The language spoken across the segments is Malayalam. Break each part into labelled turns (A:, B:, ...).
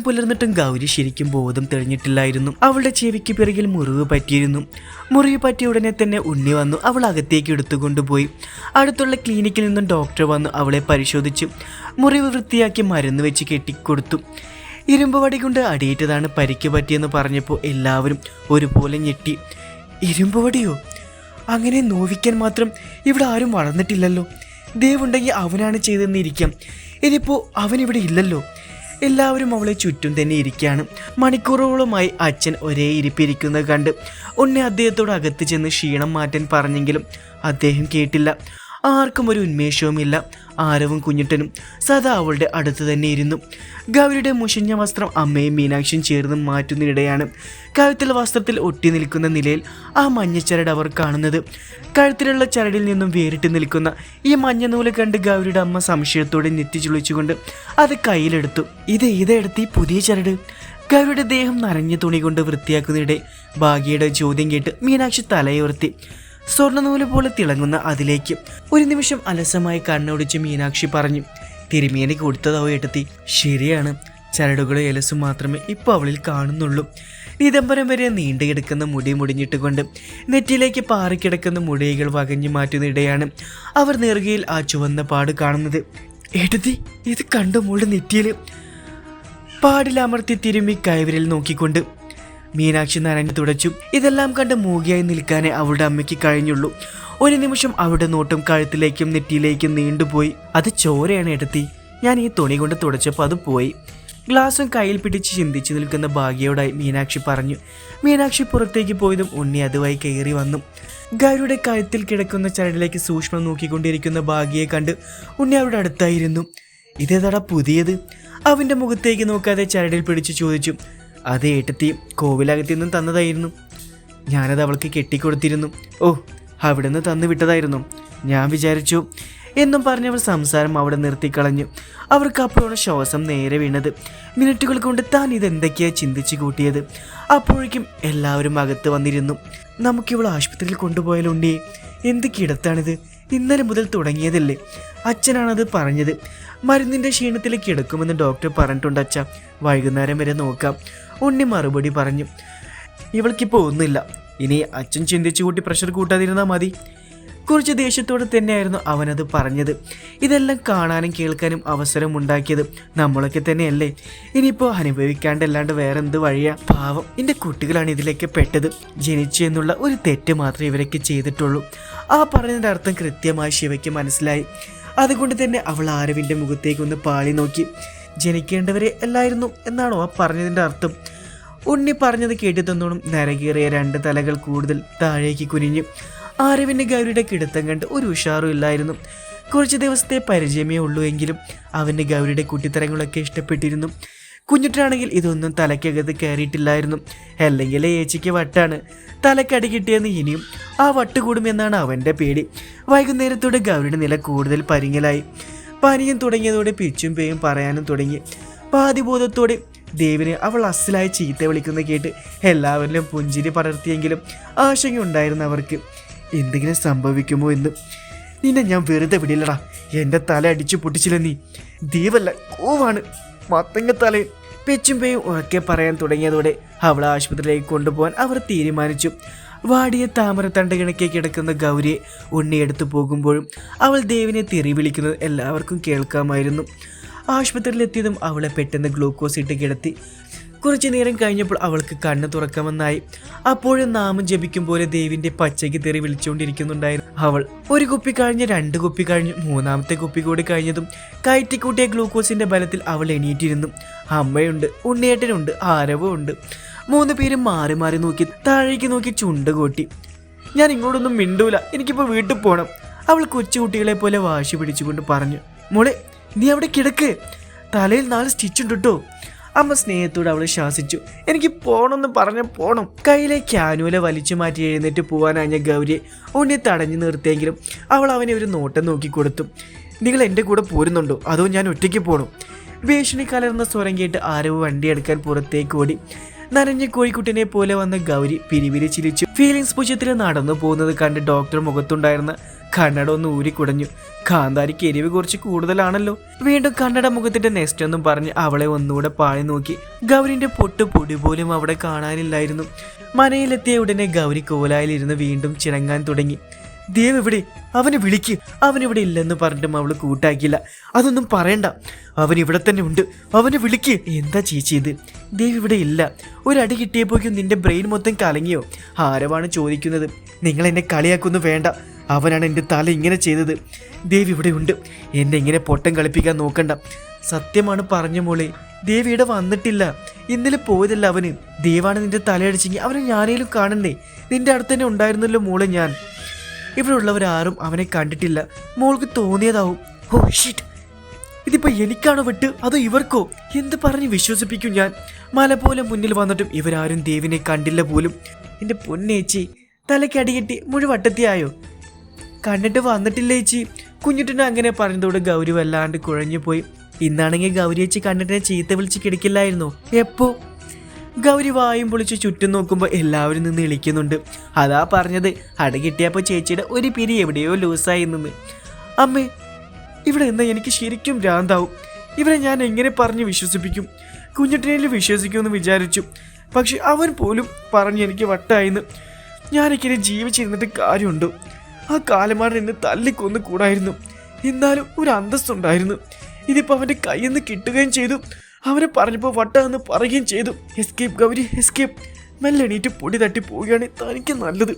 A: നേരം പുലർന്നിട്ടും ഗൗരി ശരിക്കും ബോധം തെളിഞ്ഞിട്ടില്ലായിരുന്നു. അവളുടെ ചെവിക്ക് പിറകിൽ മുറിവ് പറ്റിയിരുന്നു. മുറിവ് പറ്റിയ ഉടനെ തന്നെ ഉണ്ണി വന്നു അവൾ അകത്തേക്ക് എടുത്തുകൊണ്ടുപോയി. അടുത്തുള്ള ക്ലിനിക്കിൽ നിന്നും ഡോക്ടർ വന്നു അവളെ പരിശോധിച്ചു. മുറിവ് വൃത്തിയാക്കി മരുന്ന് വെച്ച് കെട്ടിക്കൊടുത്തു. ഇരുമ്പ് വടി കൊണ്ട് അടിയേറ്റതാണ് പരിക്ക് പറ്റിയെന്ന് പറഞ്ഞപ്പോൾ എല്ലാവരും ഒരുപോലെ ഞെട്ടി. ഇരുമ്പ് വടിയോ? അങ്ങനെ നോവിക്കാൻ മാത്രം ഇവിടെ ആരും വളർന്നിട്ടില്ലല്ലോ. ദേവുണ്ടെങ്കിൽ അവനാണ് ചെയ്തെന്നിരിക്കാം. ഇതിപ്പോൾ അവനിവിടെ ഇല്ലല്ലോ. എല്ലാവരും അവളെ ചുറ്റും തന്നെ ഇരിക്കുകയാണ്. മണിക്കൂറുകളുമായി അച്ഛൻ ഒരേ ഇരിപ്പിരിക്കുന്നത് കണ്ട് ഉണ്ണി അദ്ദേഹത്തോട് അകത്ത് ചെന്ന് ക്ഷീണം മാറ്റാൻ പറഞ്ഞെങ്കിലും അദ്ദേഹം കേട്ടില്ല. ആർക്കും ഒരു ഉന്മേഷവുമില്ല. ആരവും കുഞ്ഞിട്ടനും സദാ അവളുടെ അടുത്ത് തന്നെ ഇരുന്നു. ഗൗരിയുടെ മുഷിഞ്ഞ വസ്ത്രം അമ്മയും മീനാക്ഷിയും ചേർന്ന് മാറ്റുന്നതിനിടെയാണ് കഴുത്തിൽ വസ്ത്രത്തിൽ ഒട്ടി നിൽക്കുന്ന നിലയിൽ ആ മഞ്ഞച്ചരട് അവർ കാണുന്നത്. കഴുത്തിലുള്ള ചരടിൽ നിന്നും വേറിട്ട് നിൽക്കുന്ന ഈ മഞ്ഞ നൂൽ കണ്ട് ഗൗരിയുടെ അമ്മ സംശയത്തോടെ നെറ്റി ചുളിച്ചുകൊണ്ട് അത് കയ്യിലെടുത്തു. ഇത് ഇതെടുത്ത് പുതിയ ചരട്? ഗൗരിയുടെ ദേഹം നനഞ്ഞ തുണി കൊണ്ട് വൃത്തിയാക്കുന്നതിടെ ഭാഗ്യയുടെ ചോദ്യം കേട്ട് മീനാക്ഷി തലയുയർത്തി. സ്വർണനൂൽ പോലെ തിളങ്ങുന്ന അതിലേക്ക് ഒരു നിമിഷം അലസമായി കണ്ണോടിച്ച് മീനാക്ഷി പറഞ്ഞു തിരുമേനി കൊടുത്തതോ ഏട്ടത്തി? ശരിയാണ്. ചരടുകളും എലസും മാത്രമേ ഇപ്പോൾ അവളിൽ കാണുന്നുള്ളൂ. നിതംബരം വരെ നീണ്ടു കിടക്കുന്ന മുടി മുടിഞ്ഞിട്ടുകൊണ്ട് നെറ്റിലേക്ക് പാറിക്കിടക്കുന്ന മുടികൾ വകഞ്ഞു മാറ്റുന്നിടെയാണ് അവർ നെറുകയിൽ ആ ചുവന്ന പാട് കാണുന്നത്. ഏട്ടത്തി ഇത് കണ്ടു മുഴുവൻ നെറ്റിയിൽ പാടിലമർത്തി തിരുമ്മി കൈവരിൽ നോക്കിക്കൊണ്ട് മീനാക്ഷി നനഞ്ഞു തുടച്ചു. ഇതെല്ലാം കണ്ട് മൂകിയായി നിൽക്കാനേ അവളുടെ അമ്മയ്ക്ക് കഴിഞ്ഞുള്ളൂ. ഒരു നിമിഷം അവളുടെ നോട്ടം കഴുത്തിലേക്കും നെറ്റിയിലേക്കും നീണ്ടുപോയി. അത് ചോരയാണ് എടുത്തി. ഞാൻ ഈ തുണി കൊണ്ട് തുടച്ചപ്പോൾ അത് പോയി. ഗ്ലാസും കയ്യിൽ പിടിച്ച് ചിന്തിച്ചു നിൽക്കുന്ന ഭാഗ്യയോടായി മീനാക്ഷി പറഞ്ഞു. മീനാക്ഷി പുറത്തേക്ക് പോയതും ഉണ്ണി അതുമായി കയറി വന്നു. ഗൗരിയുടെ കഴുത്തിൽ കിടക്കുന്ന ചരടിലേക്ക് സൂക്ഷ്മം നോക്കിക്കൊണ്ടിരിക്കുന്ന ഭാഗ്യയെ കണ്ട് ഉണ്ണി അവരുടെ അടുത്തായിരുന്നു. ഇതേതാടാ പുതിയത്? അവന്റെ മുഖത്തേക്ക് നോക്കാതെ ചരടിൽ പിടിച്ച് ചോദിച്ചു. അത് ഏട്ടത്തി കോവിലകത്തു നിന്നും തന്നതായിരുന്നു. ഞാനത് അവൾക്ക് കെട്ടിക്കൊടുത്തിരുന്നു. ഓ അവിടെ നിന്ന് തന്നു വിട്ടതായിരുന്നു. ഞാൻ വിചാരിച്ചു എന്നും പറഞ്ഞവർ സംസാരം അവിടെ നിർത്തിക്കളഞ്ഞു. അവർക്ക് അപ്പോഴാണ് ശ്വാസം നേരെ വീണത്. മിനിറ്റുകൾ കൊണ്ട് താൻ ഇതെന്തൊക്കെയാ ചിന്തിച്ചു കൂട്ടിയത്? അപ്പോഴേക്കും എല്ലാവരും അകത്ത് വന്നിരുന്നു. നമുക്കിവൾ ആശുപത്രിയിൽ കൊണ്ടുപോയാലുണ്ടേ? എന്ത് കിടത്താണിത്? ഇന്നലെ മുതൽ തുടങ്ങിയതല്ലേ? അച്ഛനാണത് പറഞ്ഞത്. മരുന്നിന്റെ ക്ഷീണത്തിൽ കിടക്കുമെന്ന് ഡോക്ടർ പറഞ്ഞിട്ടുണ്ട് അച്ഛ. വൈകുന്നേരം വരെ നോക്കാം. ഉണ്ണി മറുപടി പറഞ്ഞു. ഇവൾക്കിപ്പോൾ ഒന്നുമില്ല. ഇനി അച്ഛൻ ചിന്തിച്ചു കൂട്ടി പ്രഷർ കൂട്ടാതിരുന്നാൽ മതി. കുറച്ച് ദേഷ്യത്തോടെ തന്നെയായിരുന്നു അവനത് പറഞ്ഞത്. ഇതെല്ലാം കാണാനും കേൾക്കാനും അവസരം ഉണ്ടാക്കിയത്. നമ്മളൊക്കെ തന്നെയല്ലേ. ഇനിയിപ്പോൾ അനുഭവിക്കാണ്ടല്ലാണ്ട് വേറെ എന്ത് വഴിയാ? പാവം എന്റെ കുട്ടികളാണ് ഇതിലേക്ക് പെട്ടത്. ജനിച്ചു എന്നുള്ള ഒരു തെറ്റ് മാത്രമേ ഇവരൊക്കെ ചെയ്തിട്ടുള്ളൂ. ആ പറഞ്ഞതിന്റെ അർത്ഥം കൃത്യമായി ശിവയ്ക്ക് മനസ്സിലായി. അതുകൊണ്ട് തന്നെ അവൾ ആരവിന്റെ മുഖത്തേക്ക് ഒന്ന് പാളി നോക്കി. ജനിക്കേണ്ടവരെ അല്ലായിരുന്നു എന്നാണോ ആ പറഞ്ഞതിന്റെ അർത്ഥം. ഉണ്ണി പറഞ്ഞത് കേട്ടിത്തന്നോണം നരകേറിയ രണ്ട് തലകൾ കൂടുതൽ താഴേക്ക് കുനിഞ്ഞു ആരവിന്റെ ഗൗരിയുടെ കിടത്തം കണ്ട് ഒരു ഉഷാറും ഇല്ലായിരുന്നു. കുറച്ച് ദിവസത്തെ പരിചയമേ ഉള്ളൂ എങ്കിലും അവന്റെ ഗൗരിയുടെ കുട്ടിത്തരങ്ങളൊക്കെ ഇഷ്ടപ്പെട്ടിരുന്നു. കുഞ്ഞുട്ടാണെങ്കിൽ ഇതൊന്നും തലയ്ക്കകത്ത് കയറിയിട്ടില്ലായിരുന്നു. അല്ലെങ്കിൽ ഏച്ചിക്ക് വട്ടാണ്. തലക്കടി കിട്ടിയെന്ന് ഇനിയും ആ വട്ട് കൂടുമെന്നാണ് അവന്റെ പേടി. വൈകുന്നേരത്തോടെ ഗൗരിയുടെ നില കൂടുതൽ പരിങ്ങലായി. പനിയും തുടങ്ങിയതോടെ പിച്ചും പേയും പറയാനും തുടങ്ങി. പാതിബോധത്തോടെ ദേവിനെ അവൾ അസലായി ചീത്ത വിളിക്കുന്ന കേട്ട് എല്ലാവരിലും പുഞ്ചിരി പടർത്തിയെങ്കിലും ആശങ്കയുണ്ടായിരുന്നു അവർക്ക്. എന്തെങ്കിലും സംഭവിക്കുമോ എന്ന്. നിന്നെ ഞാൻ വെറുതെ വിടില്ലടാ. എന്റെ തല അടിച്ചു പൊട്ടിച്ചില്ല നീ? ദീവല്ല കോവാണ്. മത്തങ്ങ തലയും പെച്ചും പേയും ഉറക്കെ പറയാൻ തുടങ്ങിയതോടെ അവളെ ആശുപത്രിയിലേക്ക് കൊണ്ടുപോകാൻ അവർ തീരുമാനിച്ചു. വാടിയ താമരത്തണ്ട് കിണക്കി കിടക്കുന്ന ഗൗരിയെ ഉണ്ണിയെടുത്തു പോകുമ്പോഴും അവൾ ദേവിനെ തെറി വിളിക്കുന്നത് എല്ലാവർക്കും കേൾക്കാമായിരുന്നു. ആശുപത്രിയിലെത്തിയതും അവളെ പെട്ടെന്ന് ഗ്ലൂക്കോസ് ഇട്ട് കിടത്തി. കുറച്ചു നേരം കഴിഞ്ഞപ്പോൾ അവൾക്ക് കണ്ണ് തുറക്കാമെന്നായി. അപ്പോഴും നാമം ജപിക്കും പോലെ ദേവിന്റെ പച്ചയ്ക്ക് തെറി വിളിച്ചുകൊണ്ടിരിക്കുന്നുണ്ടായിരുന്നു. അവൾ ഒരു കുപ്പി കഴിഞ്ഞ് രണ്ട് കുപ്പി കഴിഞ്ഞ് മൂന്നാമത്തെ കുപ്പി കൂടി കഴിഞ്ഞതും കയറ്റിക്കൂട്ടിയ ഗ്ലൂക്കോസിന്റെ ബലത്തിൽ അവൾ എണീറ്റിരുന്നു. അമ്മയുണ്ട് ഉണ്ണിയേട്ടനുണ്ട് ആരവും ഉണ്ട് മൂന്ന് പേരും മാറി മാറി നോക്കി താഴേക്ക് നോക്കി ചുണ്ട് കൂട്ടി. ഞാൻ ഇങ്ങോട്ടൊന്നും മിണ്ടൂല എനിക്കിപ്പോൾ വീട്ടിൽ പോകണം അവൾ കൊച്ചുകുട്ടികളെ പോലെ വാശി പിടിച്ചുകൊണ്ട് പറഞ്ഞു. മോളെ നീ അവിടെ കിടക്ക്. തലയിൽ നാല് സ്റ്റിച്ചുണ്ട് കേട്ടോ അമ്മ സ്നേഹത്തോട് അവളെ ശാസിച്ചു. എനിക്ക് പോണമെന്ന് പറഞ്ഞ പോണം. കയ്യിലെ ക്യാനുവല വലിച്ചു മാറ്റി എഴുന്നേറ്റ് പോവാനാഞ്ഞ ഗൗരിയെ ഉണ്ണി തടഞ്ഞു നിർത്തിയെങ്കിലും അവൾ അവനെ ഒരു നോട്ടം നോക്കി കൊടുത്തു. നിങ്ങൾ എന്റെ കൂടെ പോരുന്നുണ്ടോ? അതോ ഞാൻ ഒറ്റയ്ക്ക് പോകണം ഭീഷണി കലർന്ന സ്വരം കേട്ട് ആരവ് വണ്ടിയെടുക്കാൻ പുറത്തേക്ക് ഓടി. നനഞ്ഞ കോഴിക്കുട്ടിനെ പോലെ വന്ന ഗൗരി പിരിവിരി ചിരിച്ചു. ഫീലിംഗ്സ് പുച്ഛത്തിൽ നടന്നു പോകുന്നത് കണ്ട് ഡോക്ടർ മുഖത്തുണ്ടായിരുന്ന കണ്ണട ഒന്ന് ഊരിക്കുടഞ്ഞു കാന്താരിക്ക് എരിവ് കുറച്ച് കൂടുതലാണല്ലോ. വീണ്ടും കണ്ണട മുഖത്തിന്റെ നെസ്റ്റ് ഒന്നും പറഞ്ഞ് അവളെ ഒന്നുകൂടെ പാളി നോക്കി. ഗൗരിന്റെ പൊട്ട് പൊടി പോലും അവിടെ കാണാനില്ലായിരുന്നു. മനയിലെത്തിയ ഉടനെ ഗൗരി കോലായിലിരുന്ന് വീണ്ടും ചിണങ്ങാൻ തുടങ്ങി. ദേവ് ഇവിടെ അവനെ വിളിക്ക്. അവനിവിടെ ഇല്ലെന്ന് പറഞ്ഞിട്ടും അവൾ കൂട്ടാക്കിയില്ല. അതൊന്നും പറയണ്ട. അവൻ ഇവിടെ തന്നെ ഉണ്ട്. അവനെ വിളിക്ക്. എന്താ ചേച്ചി ഇത്? ദേവ് ഇവിടെ ഇല്ല. ഒരടി കിട്ടിയപ്പോഴേക്കും നിന്റെ ബ്രെയിൻ മൊത്തം കലങ്ങിയോ? ആരവാണ് ചോദിക്കുന്നത്? നിങ്ങൾ എന്നെ കളിയാക്കൊന്നും വേണ്ട. അവനാണ് എന്റെ തല ഇങ്ങനെ ചെയ്തത്. ദേവി ഇവിടെ ഉണ്ട്. എന്നെ ഇങ്ങനെ പൊട്ടം കളിപ്പിക്കാൻ നോക്കണ്ട. സത്യമാണ് പറഞ്ഞ മോളെ. ദേവി ഇവിടെ വന്നിട്ടില്ല. ഇന്നലെ പോയതല്ല അവന്. ദേവാണ് നിന്റെ തലയടിച്ചെങ്കിൽ അവനെ ഞാനേലും കാണണ്ടേ? നിന്റെ അടുത്ത് തന്നെ ഉണ്ടായിരുന്നല്ലോ മോളെ ഞാൻ. ഇവിടെ ഉള്ളവരാരും അവനെ കണ്ടിട്ടില്ല. മോൾക്ക് തോന്നിയതാവും. ഓ ഷിറ്റ് ഇതിപ്പോ എനിക്കാണോ വിട്ട്? അതോ ഇവർക്കോ? എന്ത് പറഞ്ഞ് വിശ്വസിപ്പിക്കും ഞാൻ? മല പോലെ മുന്നിൽ വന്നിട്ടും ഇവരാരും ദേവിനെ കണ്ടില്ല പോലും. എന്റെ പൊന്നേച്ചി തലയ്ക്ക് അടികിട്ടി മുഴുവട്ടത്തിയായോ? കണ്ടിട്ട് വന്നിട്ടില്ല ചേച്ചി? കുഞ്ഞുട്ടിനെ അങ്ങനെ പറഞ്ഞതോടെ ഗൗരി വല്ലാണ്ട് കുഴഞ്ഞു പോയി. ഇന്നാണെങ്കിൽ ഗൗരി ചേച്ചി കണ്ടിട്ടിനെ ചീത്ത വിളിച്ച് കിടക്കില്ലായിരുന്നു? എപ്പോ? ഗൗരി വായും പൊളിച്ച് ചുറ്റും നോക്കുമ്പോൾ എല്ലാവരും നിന്ന് ഇളിക്കുന്നുണ്ട്. അതാ പറഞ്ഞത് അട കിട്ടിയപ്പോൾ ചേച്ചിയുടെ ഒരു പിരി എവിടെയോ ലൂസായി നിന്ന്. അമ്മേ ഇവിടെ എന്നാ എനിക്ക് ശരിക്കും ഭ്രാന്താവും. ഇവരെ ഞാൻ എങ്ങനെ പറഞ്ഞ് വിശ്വസിപ്പിക്കും? കുഞ്ഞിട്ടിനെ വിശ്വസിക്കുമെന്ന് വിചാരിച്ചു. പക്ഷെ അവൻ പോലും പറഞ്ഞ് എനിക്ക് വട്ടായിന്ന്. ഞാനിങ്ങനെ ജീവിച്ചിരുന്നിട്ട് കാര്യമുണ്ട്. ആ കാലമാടൻ എന്നെ തല്ലിക്കൊന്ന് കൂടായിരുന്നു. എന്നാലും ഒരു അന്തസ്സുണ്ടായിരുന്നു. ഇതിപ്പോൾ അവന്റെ കയ്യിൽ നിന്ന് കിട്ടുകയും ചെയ്തു. അവനെ പറഞ്ഞപ്പോൾ വട്ടാന്ന് പറയുകയും ചെയ്തു. എസ്കേപ്പ് ഗൗരി എസ്കേപ്പ് മെല്ലെ എണീറ്റ് പൊടി തട്ടി പോവുകയാണ് തനിക്ക് നല്ലത്.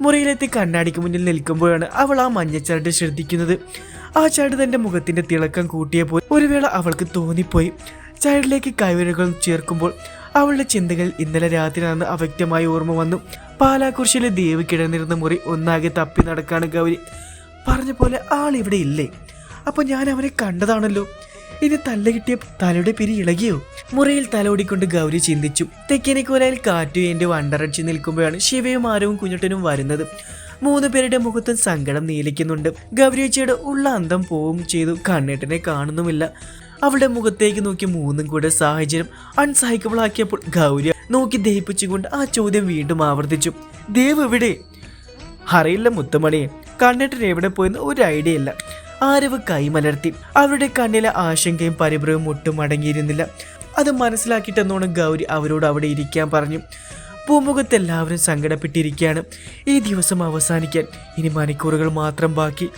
A: മുറിയിലെത്തി കണ്ണാടിക്ക് മുന്നിൽ നിൽക്കുമ്പോഴാണ് അവൾ ആ മഞ്ഞച്ചാട്ട് ശ്രദ്ധിക്കുന്നത്. ആ ചൈൽഡ് തന്റെ മുഖത്തിന്റെ തിളക്കം കൂട്ടിയപ്പോൾ ഒരു വേള അവൾക്ക് തോന്നിപ്പോയി. ചൈൽഡിലേക്ക് കൈവിരകൾ ചേർക്കുമ്പോൾ അവളുടെ ചിന്തകൾ ഇന്നലെ രാത്രി നടന്ന അവ്യക്തമായ ഓർമ്മ വന്നു. പാലാക്കുറിശിലെ ദേവി കിടന്നിരുന്ന മുറി ഒന്നാകെ തപ്പി നടക്കാണ് ഗൗരി. പറഞ്ഞ പോലെ ആൾ ഇവിടെ ഇല്ലേ? അപ്പൊ ഞാൻ അവനെ കണ്ടതാണല്ലോ. ഇനി തല്ല കിട്ടിയ തലയുടെ പിരി ഇളകിയോ? മുറിയിൽ തലോടിക്കൊണ്ട് ഗൗരി ചിന്തിച്ചു. തെക്കേനിക്കോലയിൽ എന്റെ വണ്ടറടിച്ച് നിൽക്കുമ്പോഴാണ് ശിവയും ആരവും കുഞ്ഞുട്ടനും വരുന്നത്. മൂന്ന് പേരുടെ മുഖത്തും സങ്കടം നീലിക്കുന്നുണ്ട്. ഗൗരിയച്ചയുടെ ഉള്ള അന്തം പോവും ചെയ്തു. കണ്ണേട്ടനെ കാണുന്നുമില്ല. അവളുടെ മുഖത്തേക്ക് നോക്കി മൂന്നും കൂടെ സാഹചര്യം അൺസഹിക്കബിൾ ആക്കിയപ്പോൾ ഗൗരി നോക്കി ദഹിപ്പിച്ചുകൊണ്ട് ആ ചോദ്യം വീണ്ടും ആവർത്തിച്ചു. ദേവ് എവിടെ? അറിയില്ല മുത്തുമണിയെ. കണ്ണേട്ടൻ എവിടെ പോയെന്ന് ഒരു ഐഡിയ ഇല്ല ആരവ് കൈമലർത്തി. അവരുടെ കണ്ണിലെ ആശങ്കയും പരിഭ്രവും ഒട്ടും അടങ്ങിയിരുന്നില്ല. അത് മനസ്സിലാക്കിയിട്ടെന്നോണം ഗൗരി അവരോട് അവിടെ ഇരിക്കാൻ പറഞ്ഞു. പൂമുഖത്ത് എല്ലാവരും സങ്കടപ്പെട്ടിരിക്കുകയാണ്. ഈ ദിവസം അവസാനിക്കാൻ ഇനി മണിക്കൂറുകൾ മാത്രം ബാക്കി.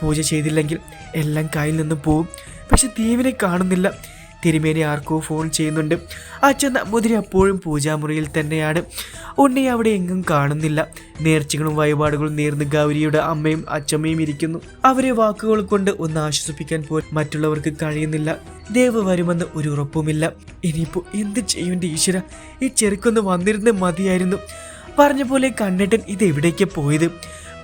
A: പൂജ ചെയ്തില്ലെങ്കിൽ എല്ലാം കയ്യിൽ നിന്നും പോവും. പക്ഷെ ദേവിനെ കാണുന്നില്ല. തിരുമേനി ആർക്കോ ഫോൺ ചെയ്യുന്നുണ്ട്. അച്ഛൻ നമ്പൂതിരി അപ്പോഴും പൂജാമുറിയിൽ തന്നെയാണ്. ഉണ്ണി അവിടെ എങ്ങും കാണുന്നില്ല. നേർച്ചകളും വഴിപാടുകളും നേർന്ന് ഗൗരിയുടെ അമ്മയും അച്ഛമ്മയും ഇരിക്കുന്നു. അവരെ വാക്കുകൾ കൊണ്ട് ഒന്ന് ആശ്വസിപ്പിക്കാൻ പോലും മറ്റുള്ളവർക്ക് കഴിയുന്നില്ല. ദേവ് വരുമെന്ന് ഒരു ഉറപ്പുമില്ല. ഇനിയിപ്പോ എന്ത് ചെയ്യേണ്ട ഈശ്വര? ഈ ചെറുക്കൊന്ന് വന്നിരുന്ന് മതിയായിരുന്നു. പറഞ്ഞ പോലെ കണ്ണേട്ടൻ ഇത് എവിടേക്ക് പോയത്?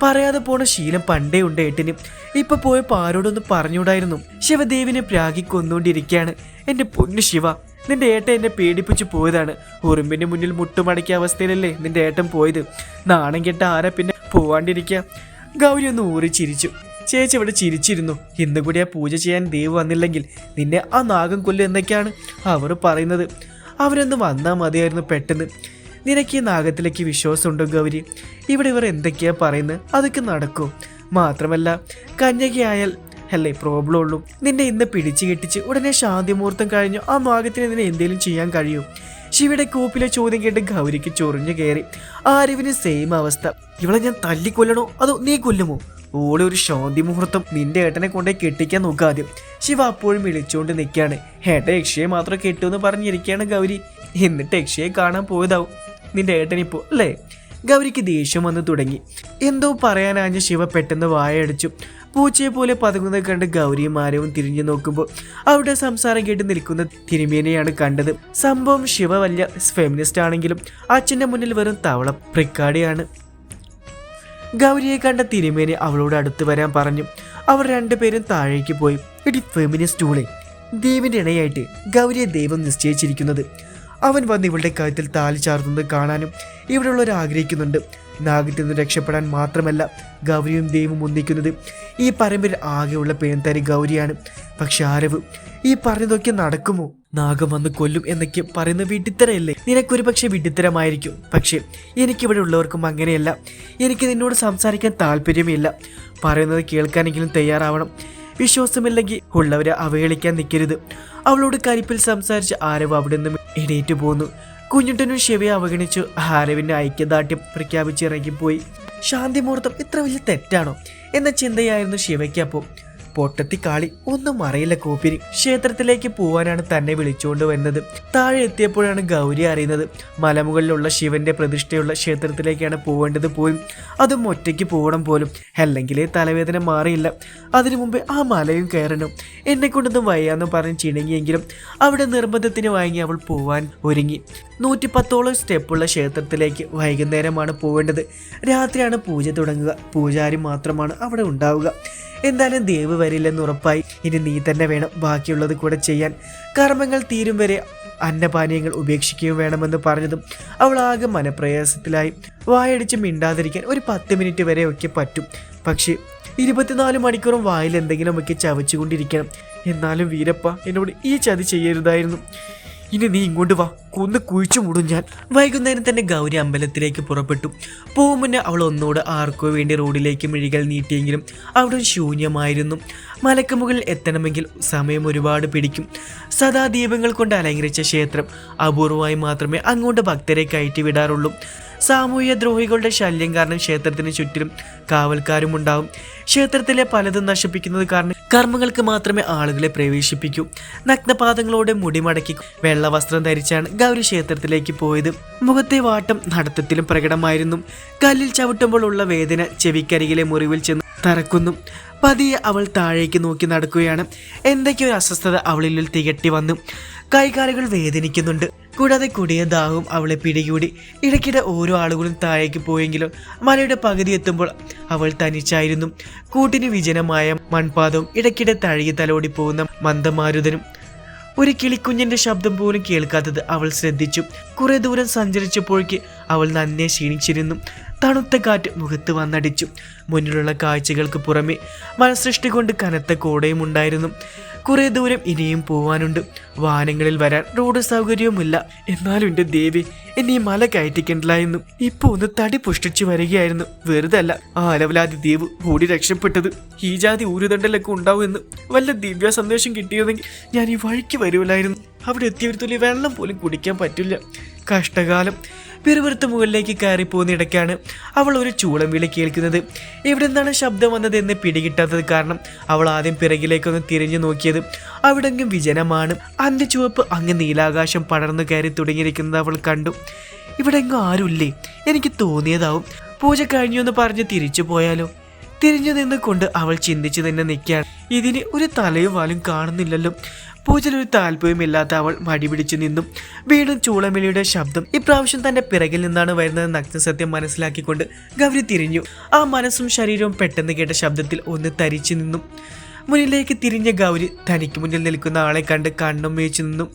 A: പറയാതെ പോണ ശീലം പണ്ടേ ഉണ്ട് ഏട്ടിന്. ഇപ്പൊ പോയപ്പോ ആരോടൊന്ന് പറഞ്ഞുകൂടായിരുന്നു. ശിവദേവിനെ പ്രാഗി കൊന്നുകൊണ്ടിരിക്കുകയാണ് എന്റെ പൊന്നു ശിവ നിന്റെ ഏട്ടൻ എന്നെ പേടിപ്പിച്ചു പോയതാണ്. ഉറുമ്പിന്റെ മുന്നിൽ മുട്ടുമടക്കിയ അവസ്ഥയിലല്ലേ നിന്റെ ഏട്ടൻ പോയത്. നാണം കെട്ട ആരാ പിന്നെ പോവാണ്ടിരിക്ക? ഗൗരി ഒന്ന് ഊറി ചിരിച്ചു. ചേച്ചി ഇവിടെ ചിരിച്ചിരുന്നു. ഇന്ന് കൂടി ആ പൂജ ചെയ്യാൻ ദേവ് വന്നില്ലെങ്കിൽ നിന്നെ ആ നാഗം കൊല്ലു എന്നൊക്കെയാണ് അവർ പറയുന്നത്. അവരൊന്ന് വന്നാൽ മതിയായിരുന്നു പെട്ടെന്ന്. നിനക്ക് ഈ നാഗത്തിലേക്ക് വിശ്വാസമുണ്ടോ ഗൗരി? ഇവിടെ ഇവർ എന്തൊക്കെയാ പറയുന്നത്? അതൊക്കെ നടക്കും. മാത്രമല്ല കന്യകയായാൽ അല്ലേ പ്രോബ്ലം ഉള്ളൂ. നിന്നെ ഇന്ന് പിടിച്ചു കെട്ടിച്ച് ഉടനെ ശാന്തിമുഹൂർത്തം കഴിഞ്ഞു ആ നാഗത്തിന് നിന്നെ എന്തെങ്കിലും ചെയ്യാൻ കഴിയും. ശിവയുടെ കൂപ്പിലെ ചോദ്യം കേട്ട് ഗൗരിക്ക് ചൊറിഞ്ഞു കയറി. ആരിവിന് സെയിം അവസ്ഥ. ഇവളെ ഞാൻ തല്ലിക്കൊല്ലണോ? അതോ നീ കൊല്ലുമോ? ഓളെ ഒരു ശാന്തി മുഹൂർത്തം നിന്റെ ഏട്ടനെ കൊണ്ടേ കെട്ടിക്കാൻ നോക്കുക ആദ്യം. ശിവ അപ്പോഴും വിളിച്ചുകൊണ്ട് നിൽക്കുകയാണ് ഏട്ട യക്ഷയെ മാത്രം കെട്ടുമെന്ന് പറഞ്ഞിരിക്കുകയാണ് ഗൗരി. എന്നിട്ട് യക്ഷയെ കാണാൻ പോയതാവും. നിന്റെ ഏട്ടനിപ്പോ അല്ലേ? ഗൗരിക്ക് ദേഷ്യം വന്ന് തുടങ്ങി. എന്തോ പറയാനാഞ്ഞ ശിവ പെട്ടെന്ന് വായടിച്ചു. പൂച്ചയെ പോലെ പതുങ്ങുന്നത് കണ്ട് ഗൗരിയും ആരവും തിരിഞ്ഞു നോക്കുമ്പോൾ അവിടെ സംസാരം കേട്ട് നിൽക്കുന്ന തിരുമേനയാണ് കണ്ടത്. സംഭവം ശിവ വലിയ ഫെമിനിസ്റ്റ് ആണെങ്കിലും അച്ഛന്റെ മുന്നിൽ വെറും തവള പ്രിക്കാടിയാണ്. ഗൗരിയെ കണ്ട തിരുമേനെ അവളോട് അടുത്ത് വരാൻ പറഞ്ഞു. അവർ രണ്ടുപേരും താഴേക്ക് പോയി. ഇടി ഫെമിനിസ്റ്റ് ഊളെ ദേവിന്റെ ഇണയായിട്ട് ഗൗരിയെ ദൈവം നിശ്ചയിച്ചിരിക്കുന്നത്. അവൻ വന്ന് ഇവളുടെ കഴുത്തിൽ താലി ചാർത്തുന്നത് കാണാനും ഇവിടെയുള്ളവർ ആഗ്രഹിക്കുന്നുണ്ട്. നാഗത്തിൽ നിന്ന് രക്ഷപ്പെടാൻ മാത്രമല്ല ഗൗരിയും ദൈവം ഒന്നിക്കുന്നത്. ഈ പരമ്പര ആകെയുള്ള പേൻതരി ഗൗരിയാണ്. പക്ഷെ ആരവ് ഈ പറഞ്ഞതൊക്കെ നടക്കുമോ? നാഗം വന്ന് കൊല്ലും എന്നൊക്കെ പറയുന്ന വിഡിത്തരയല്ലേ നിനക്കൊരു പക്ഷെ വിഡിത്തരമായിരിക്കും പക്ഷേ എനിക്കിവിടെ ഉള്ളവർക്കും അങ്ങനെയല്ല. എനിക്ക് നിന്നോട് സംസാരിക്കാൻ താല്പര്യമില്ല. പറയുന്നത് കേൾക്കാനെങ്കിലും തയ്യാറാവണം. വിശ്വാസമില്ലെങ്കിൽ ഉള്ളവരെ അവഹേളിക്കാൻ നിൽക്കരുത്. അവളോട് കരിപ്പിൽ സംസാരിച്ച് ആരവ് അവിടെ നിന്ന് എണീറ്റ് പോന്നു. കുഞ്ഞുട്ടനും ശിവയെ അവഗണിച്ചു. ഹാരവിന്റെ ഐക്യദാർഢ്യം പ്രഖ്യാപിച്ച് ഇറങ്ങിപ്പോയി ശാന്തിമുഹൂർത്തം ഇത്ര വലിയ തെറ്റാണോ? എന്ന ചിന്തയായിരുന്നു ശിവയ്ക്ക് അപ്പോൾ. പൊട്ടത്തി കാളി ഒന്നും അറിയില്ല കൂപ്പിരി. ക്ഷേത്രത്തിലേക്ക് പോവാനാണ് തന്നെ വിളിച്ചുകൊണ്ട് വരുന്നത് താഴെ എത്തിയപ്പോഴാണ് ഗൗരി അറിയുന്നത്. മലമുകളിലുള്ള ശിവന്റെ പ്രതിഷ്ഠയുള്ള ക്ഷേത്രത്തിലേക്കാണ് പോവേണ്ടത് പോയി അതും ഒറ്റയ്ക്ക് പോകണം പോലും. അല്ലെങ്കിലേ തലവേദന മാറിയില്ല. അതിനു മുമ്പ് ആ മലയും കയറണം. എന്നെ കൊണ്ടൊന്നും വയ്യാന്ന് പറഞ്ഞ് ചിണങ്ങിയെങ്കിലും അവിടെ നിർബന്ധത്തിന് വാങ്ങി അവൾ പോവാൻ ഒരുങ്ങി. നൂറ്റിപ്പത്തോളം സ്റ്റെപ്പുള്ള ക്ഷേത്രത്തിലേക്ക് വൈകുന്നേരമാണ് പോവേണ്ടത്. രാത്രിയാണ് പൂജ തുടങ്ങുക. പൂജാരി മാത്രമാണ് അവിടെ ഉണ്ടാവുക. എന്തായാലും ദേവ് വരില്ലെന്ന് ഉറപ്പായി. ഇനി നീ തന്നെ വേണം ബാക്കിയുള്ളത് കൂടെ ചെയ്യാൻ. കർമ്മങ്ങൾ തീരും വരെ അന്നപാനീയങ്ങൾ ഉപേക്ഷിക്കുകയും വേണമെന്ന് പറഞ്ഞതും അവൾ ആകെ മനപ്രയാസത്തിലായി. വായടിച്ച് മിണ്ടാതിരിക്കാൻ ഒരു പത്ത് മിനിറ്റ് വരെ ഒക്കെ പറ്റും. പക്ഷേ ഇരുപത്തിനാല് മണിക്കൂറും വായിൽ എന്തെങ്കിലുമൊക്കെ ചവച്ചുകൊണ്ടിരിക്കണം. എന്നാലും വീരപ്പ എന്നോട് ഈ ചതി ചെയ്യരുതായിരുന്നു. ഇനി നീ ഇങ്ങോട്ട് വാ. കൊന്ന് കുഴിച്ചു മൂടും ഞാൻ. വൈകുന്നേരം തന്നെ ഗൗരി അമ്പലത്തിലേക്ക് പുറപ്പെട്ടു. പോകും മുന്നേ അവൾ ഒന്നുകൂടെ ആർക്കോ വേണ്ടി റോഡിലേക്ക് മിഴികൾ നീട്ടിയെങ്കിലും അവിടെ ശൂന്യമായിരുന്നു. മലക്ക് മുകളിൽ എത്തണമെങ്കിൽ സമയം ഒരുപാട് പിടിക്കും. സദാ ദീപങ്ങൾ കൊണ്ട് അലങ്കരിച്ച ക്ഷേത്രം അപൂർവമായി മാത്രമേ അങ്ങോട്ട് ഭക്തരെ കയറ്റി വിടാറുള്ളൂ. സാമൂഹ്യ ദ്രോഹികളുടെ ശല്യം കാരണം ക്ഷേത്രത്തിന് ചുറ്റിലും കാവൽക്കാരും ഉണ്ടാവും. ക്ഷേത്രത്തിലെ പലതും നശിപ്പിക്കുന്നത് കാരണം കർമ്മങ്ങൾക്ക് മാത്രമേ ആളുകളെ പ്രവേശിപ്പിക്കൂ. നഗ്നപാദങ്ങളോടെ മുടിമടക്കി വെള്ള വസ്ത്രം ധരിച്ചാണ് ഗൗരി ക്ഷേത്രത്തിലേക്ക് പോയത്. മുഖത്തെ വാട്ടം നടത്തത്തിലും പ്രകടമായിരുന്നു. കല്ലിൽ ചവിട്ടുമ്പോൾ ഉള്ള വേദന ചെവിക്കരികിലെ മുറിവിൽ ചെന്ന് തറക്കുന്നു. പതിയെ അവൾ താഴേക്ക് നോക്കി നടക്കുകയാണ്. എന്തൊക്കെയൊരു അസ്വസ്ഥത അവളിൽ തികട്ടി വന്നു. കൈകാലുകൾ വേദനിക്കുന്നുണ്ട്. കൂടാതെ കൊടിയ ദാഹവും അവളെ പിടികൂടി. ഇടയ്ക്കിടെ ഓരോ ആളുകളും താഴേക്ക് പോയെങ്കിലും മലയുടെ പകുതി എത്തുമ്പോൾ അവൾ തനിച്ചായിരുന്നു. കൂട്ടിന് വിജനമായ മൺപാദവും ഇടയ്ക്കിടെ തഴുകി തലോടി പോകുന്ന മന്ദമാരുതനും. ഒരു കിളിക്കുഞ്ഞിന്റെ ശബ്ദം പോലും കേൾക്കാത്തത് അവൾ ശ്രദ്ധിച്ചു. കുറെ ദൂരം സഞ്ചരിച്ചപ്പോഴേക്ക് അവൾ നന്നെ ക്ഷീണിച്ചിരുന്നു. തണുത്ത കാറ്റ് മുഖത്ത് വന്നടിച്ചു. മുന്നിലുള്ള കാഴ്ചകൾക്ക് പുറമെ മനസൃഷ്ടി കൊണ്ട് കനത്ത കോടയും ഉണ്ടായിരുന്നു. കുറെ ദൂരം ഇനിയും പോവാനുണ്ട്. വാഹനങ്ങളിൽ വരാൻ റോഡ് സൗകര്യവുമില്ല. എന്നാലും എന്റെ ദേവി എന്നെ ഈ മല കയറ്റിക്കണ്ടില്ലായിരുന്നു ഇപ്പൊ ഒന്ന് തടി പുഷ്ടിച്ചു വരികയായിരുന്നു. വെറുതെ അല്ല ആ അലവലാതി ദേവ് ഓടി രക്ഷപ്പെട്ടത്. ഈ ജാതി ഊരുതണ്ടലൊക്കെ ഉണ്ടാവുമെന്ന് വല്ല ദിവ്യ സന്ദേശം കിട്ടിയതെങ്കിൽ ഞാൻ ഈ വഴിക്ക് വരുമല്ലായിരുന്നു അവിടെ എത്തിയ ഒരു തുള്ളി വെള്ളം പോലും കുടിക്കാൻ പറ്റില്ല. കഷ്ടകാലം. പിറുവിറുത്ത് മുകളിലേക്ക് കയറിപ്പോകുന്ന ഇടയ്ക്കാണ് അവൾ ഒരു ചൂളം വിളി കേൾക്കുന്നത്. എവിടെ നിന്നാണ് ശബ്ദം വന്നതെന്ന് പിടികിട്ടാത്തത് കാരണം അവൾ ആദ്യം പിറകിലേക്കൊന്ന് തിരിഞ്ഞു നോക്കിയത് അവിടെങ്ങും വിജനമാണ്. അന്ത്യചുവപ്പ് അങ്ങ് നീലാകാശം പടർന്നു കയറി തുടങ്ങിയിരിക്കുന്നത് അവൾ കണ്ടു. ഇവിടെ എങ്ങും ആരുമില്ലേ? എനിക്ക് തോന്നിയതാവും. പൂജ കഴിഞ്ഞു എന്ന് പറഞ്ഞ് തിരിച്ചു പോയാലോ? തിരിഞ്ഞു നിന്നുകൊണ്ട് അവൾ ചിന്തിച്ചു തന്നെ നിൽക്കുകയാണ്. ഇതിന് ഒരു തലയും വാലും കാണുന്നില്ലല്ലോ. പൂജയിൽ ഒരു താല്പര്യമില്ലാത്ത അവൾ മടി പിടിച്ചു നിന്നു. വീണ്ടും ചൂളമിളിയുടെ ശബ്ദം ഇപ്രാവശ്യം തന്റെ പിറകിൽ നിന്നാണ് വരുന്നത് നഗ്നസത്യം മനസ്സിലാക്കിക്കൊണ്ട് ഗൗരി തിരിഞ്ഞു. ആ മനസ്സും ശരീരവും പെട്ടെന്ന് കേട്ട ശബ്ദത്തിൽ ഒന്ന് തരിച്ചു നിന്നു. മുന്നിലേക്ക് തിരിഞ്ഞ ഗൗരി തനിക്ക് മുന്നിൽ നിൽക്കുന്ന ആളെ കണ്ട് കണ്ണും വീഴ്ച നിന്നു.